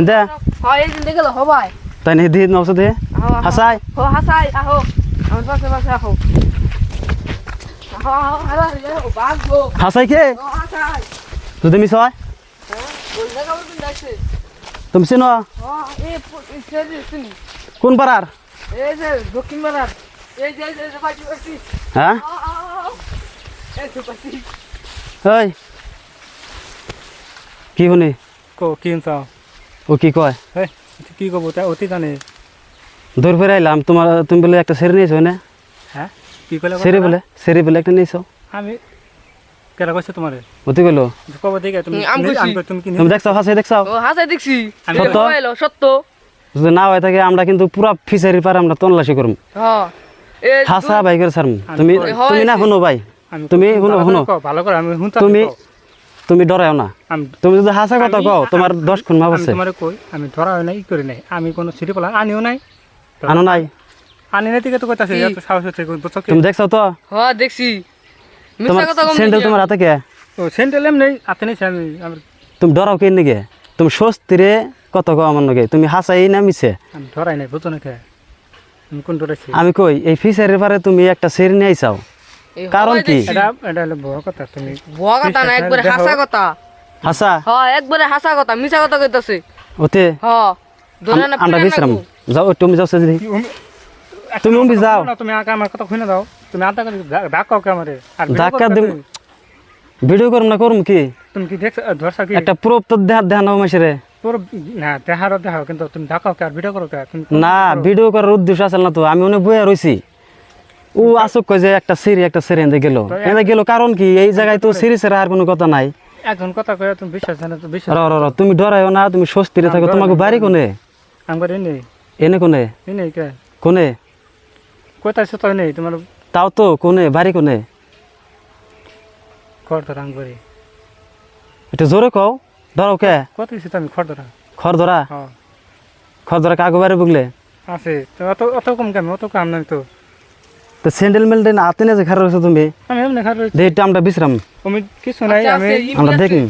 ইন্দে? হয় এই ইন্দে গেল হবাই। তাই নি দি নবস দে। হাসাই। হো হাসাই আহো। আমার পাশে পাশে আহো। হাসাই কে? তুই তুমি সয়? হ্যাঁ তুমি চিনো কোন পাড়ার? দক্ষিণ পাড়ার। হ্যাঁ আ আ আ এই যে পাইছি ওই কি শুনি? ক কি চাও ও কি কয়? হে কি কব? তাই অতি জানে। দূর ফিরে আইলাম তোমার তুমি বলে একটা সেরি নিয়েছো না? হ্যাঁ কি কলে সেরি বলে সেরি বলে একটা নিয়েছো আমি কেরা কইছে তোমারে অতি কইলো কব দিকে তুমি আমি কইছি। তুমি কি তুমি দেখছ হাসাই দেখছ? ও হাসাই দেখছি। আমি সত্য? সত্য। যদি না হয় থাকে আমরা কিন্তু পুরা ফিসারি পারে আমরা তল্লাশি করব হ্যাঁ এই হাসা ভাই করে সারম তুমি তুমি না শুনো ভাই। তুমি শুনো শুনো। ভালো করে আমি শুনতে তুমি তুমি ডরাও না। তুমি যদি হাসা কথা কও তোমার দশ খুন মাপ আছে। তোমারে কই আমি ধরা হয় নাই করি নাই। আমি কোনো সিটি পলা আনিও নাই। আনো নাই। আনি নাই থেকে তো কইতাছে এত সাহস হচ্ছে বুঝছ তুমি দেখছ তো? হ্যাঁ দেখছি। মিথ্যা তোমার কথা কম স্যান্ডেল তোমার হাতে কে? ও সেন্ট্রাল এম নেই হাতে নেই আমি তুমি ডরাও কে নিগে তুমি স্বস্তিরে কত কও আমার নগে তুমি হাসাই না মিছে? আমি ধরাই নাই বুঝছ না কে? আমি কোন ধরেছি আমি কই এই ফিসারির পারে তুমি একটা সেরি নিয়ে আইসাও কারণ কি? এটা এটা হলো বড় কথা তুমি ভুয়া কথা না একবারে দেখো। হাসা কথা। হাসা হ্যাঁ একবারে হাসা কথা মিছা কথা কইতাছে। ওতে? হ্যাঁ ধরে না আমরা পিটান না বিশ্রাম গো। যাও তুমি যাও সেদিকে। কি উম- তুমি উম্বি যাও। না, তুমি আগে আমার কথা শুনে দাও। তুমি আধা করে ডাকাও কে আমারে? আর video ধাক্কা করবে দিম তুমি। ভিডিও করুম না করুম কি? তুমি কি দেখছ? ধরছা কি? একটা প্রুফ তো দেহা দেহা নাও মাসেরে তোর না দেহারও দেখাও কিন্তু তুমি ডাকাও কে আর ভিডিও করো কে? তুমি না ভিডিও করার উদ্দেশ্য আছে না তো আমি অনেক বইয়া রইছি। ও আসুক কয় যে একটা সিরি একটা সিরি এনে গেল। এনে গেল কারণ কি? এই জায়গায় তো সিরি সেরা আর কোনো কথা নাই। একজন কথা কয়ে তুমি বিশ্বাস জানো তো বিশ্বাস র র র তুমি ডরাইও না তুমি স্বস্তিরে থাকো। তোমাকে বাড়ি কোনে? আমি করে নেই এনে কোনে? এই নেই কে? কোনে? কোথায় তো নেই তোমার তাও তো কোনে বাড়ি কোনে? খড় ধরা আমি করি একটু জোরে কও। ধরো কে? কত কিছু আমি খড় ধরা খর ধরা হ্যাঁ। খর ধরা কাগো বাড়ি বুগলে আছে। তো অত অত কম কেন? অত কাম নাই তো। তো স্যান্ডেল মেলডেল হাতে নিয়ে যে খারাপ রয়েছে তুমি? দেখতে আমরা বিশ্রাম। কিছু নাই আমি আমরা। দেখি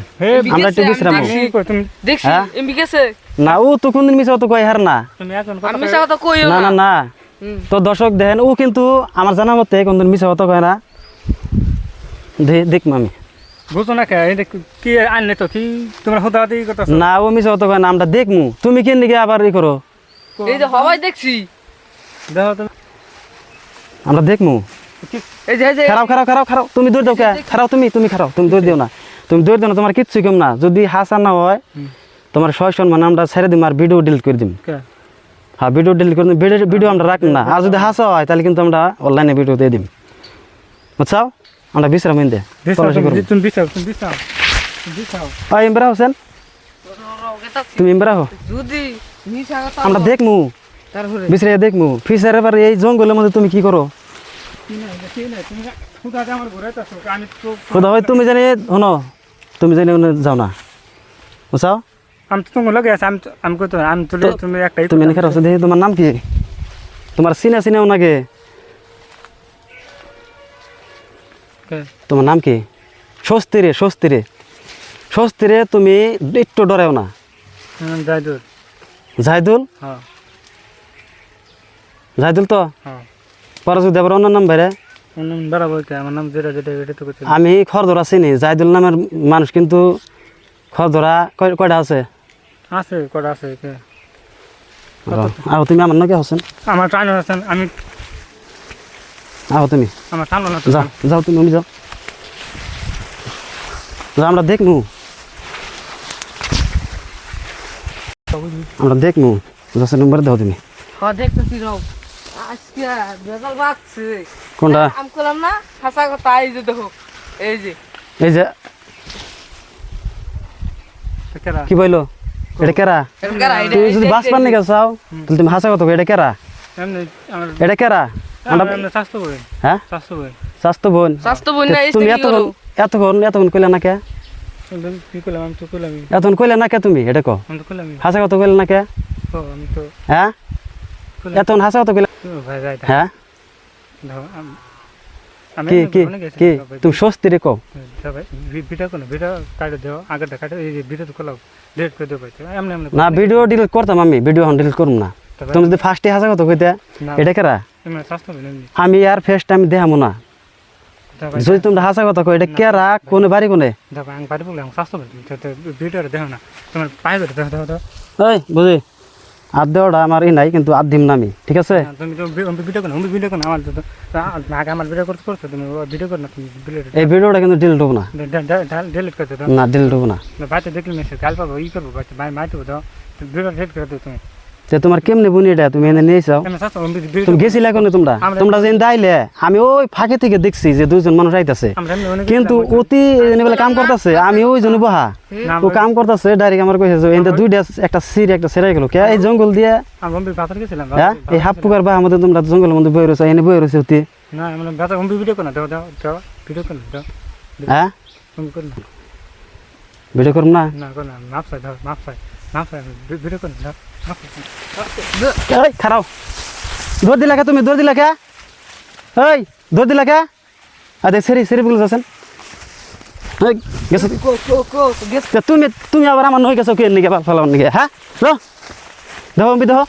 আমরা একটু বিশ্রাম। হ্যাঁ? এমবি গেছে না ও তো কোনদিন মিশা তো কয় হার না। না না। না তো দর্শক দেখেন ও কিন্তু আমার জানা মতে কোনদিন মিশা কথা কয় না। দেখম আমি বুঝো না দেখ কি আনলে তো কি তোমরা হুদা দিয়ে না ও মিশা কথা কয় না আমরা দেখমু তুমি কেন দিকে আবার ই করো? এই যে হবাই দেখছি। দেখো তুমি আমরা দেখমু। এই যে খারাপ খারাপ খারাপ খারাপ তুমি দৌড় দাও কে? খারাপ তুমি তুমি খারাপ তুমি দৌড় দিও না। তুমি দৌড় দিও না তোমার কিচ্ছু কম না। যদি হাসা না হয় তোমার ছয় সম্মান আমরা ছেড়ে দিম আর ভিডিও ডিলিট করে দিম। হ্যাঁ ভিডিও ডিলিট করে দিম। ভিডিও ভিডিও আমরা রাখব না। আর যদি হাসা হয় তাহলে কিন্তু আমরা অনলাইনে ভিডিও দিয়ে দিম। বুঝছাও? আমরা বিশ্রাম হিন দে। দিশাও তুমি ওই ইমরা হোসেন? তুমি ইমরা হো যদি আমরা দেখমু। তারপরে দেখমু। ফিসার এবার এই জঙ্গলের মধ্যে তুমি কি করো? কি না কি না তুমি খোদা হয় জানি শোনো তুমি জানি যাও না। আমি তো তোমার লগে আছে আমি তো- আমি কই তো আমি তো তো- তুমি একটাই তুমি এনে খারাপ দেখি তোমার নাম কি? তোমার সিনা সিনেও নাকি কে? তোমার নাম কি? স্বস্তিরে স্বস্তিরে। স্বস্তিরে তুমি একটু ডরাও না। আমি যাই হ্যাঁ। জাহিদুল তো? হ্যাঁ। পরে যদি আবার অন্য নাম বাইরে আমি খরধরা চিনি জাহিদুল নামের মানুষ কিন্তু খরধরা কয় কয়টা আছে? আছে কটা আছে কে? আহ তুমি আমার নাকি হোসেন? আমার টান আছেন আমি আহ তুমি। আমার টানো না যাও যাও তুমি আমি যাও। যাও আমরা দেখমু। আমরা দেখমু। দশ নম্বর দাও তুমি। হ্যাঁ দেখতেছি রও আজকে বেজাল বাগছে। কোনটা? আমি করলাম না হাসা কথা এই যে দেখো এই যে। এই যে। কি বইলো? এটা কেরা? তুমি যদি বাস পান নাকি চাও তাহলে তুমি হাসা কথা এটা কেরা? এটা কেরা? স্বাস্থ্য হ্যাঁ? স্বাস্থ্য বোন। তুমি এতক্ষণ এতক্ষণ এতক্ষণ কইলে না কে? এতক্ষণ কইলে না কে তুমি? এটা কো হাসা কথা কইলে না কে? হ্যাঁ? এতক্ষণ হাসা কথা হ্যাঁ? কি কি কি? তুমি স্বস্তি রে কও। না ভিডিও ডিলিট করতাম আমি ভিডিও এখন ডিলিট করুম না। তুমি যদি ফার্স্টে হাসা কথা কইতে এটা কেরা? আমি আর ফেসটা আমি দেখামো না। যদি তোমরা হাসা কথা কই এটা কেরা কোনে বাড়ি কোনে? দাও আমি বাড়ি বললাম স্বাস্থ্য ভিডিওটা দেখো না তোমার পায়ে ধরে দেখো দেখো দেখো। বুঝি আর দেওয়াটা আমার ই নাই কিন্তু আদিম নামি ঠিক আছে? হ্যাঁ, তুমি তো ভিডিও করো আমি ভিডিও করো আমার তো আগে আমার ভিডিও করতে করছ তুমি ভিডিও করো না তুমি এই ভিডিওটা কিন্তু ডিলিট হব না। ডিলিট করে দাও। না ডিলিট হব না। বাচ্চা দেখলে মেসেজ গাল পাবো ই করব বাচ্চা মাইতে দাও। ভিডিও ডিলিট করে দাও তুমি। যে তোমার কেমনে বুনি এটা তুমি এনে নিয়ে ভিডিও তুমি গেছিলে কোনে তোমরা? তোমরা যেন দাইলে আমি ওই ফাঁকে থেকে দেখছি যে দুইজন মানুষ আইতাছে। কিন্তু অতি বলে কাম করতেছে আমি ওই জন্য বহা। ও কাম করতেছে ডাইরেক্ট আমার কইছে যে এনতে দুইটা একটা সিরি একটা সেরাই গেল। কে? এই জঙ্গল দিয়ে। হ্যাঁ? এই হাফ পুকার বা আমাদের তোমরা জঙ্গলের মধ্যে বই রয়েছে এনে বই রয়েছে অতি। হ্যাঁ? ভিডিও করুম না? না মাপ চাই মাপ চাই। খারাও দৌড় দিলা কে তুমি দৌড় দিলা কে এই দৌড় দিলা কে আরে সেরি সেরি বলে যাচ্ছেন তুমি তুমি আবার আমার নই গেছো কে নিকে ফেলাম নিকে হ্যাঁ দেখো দেখো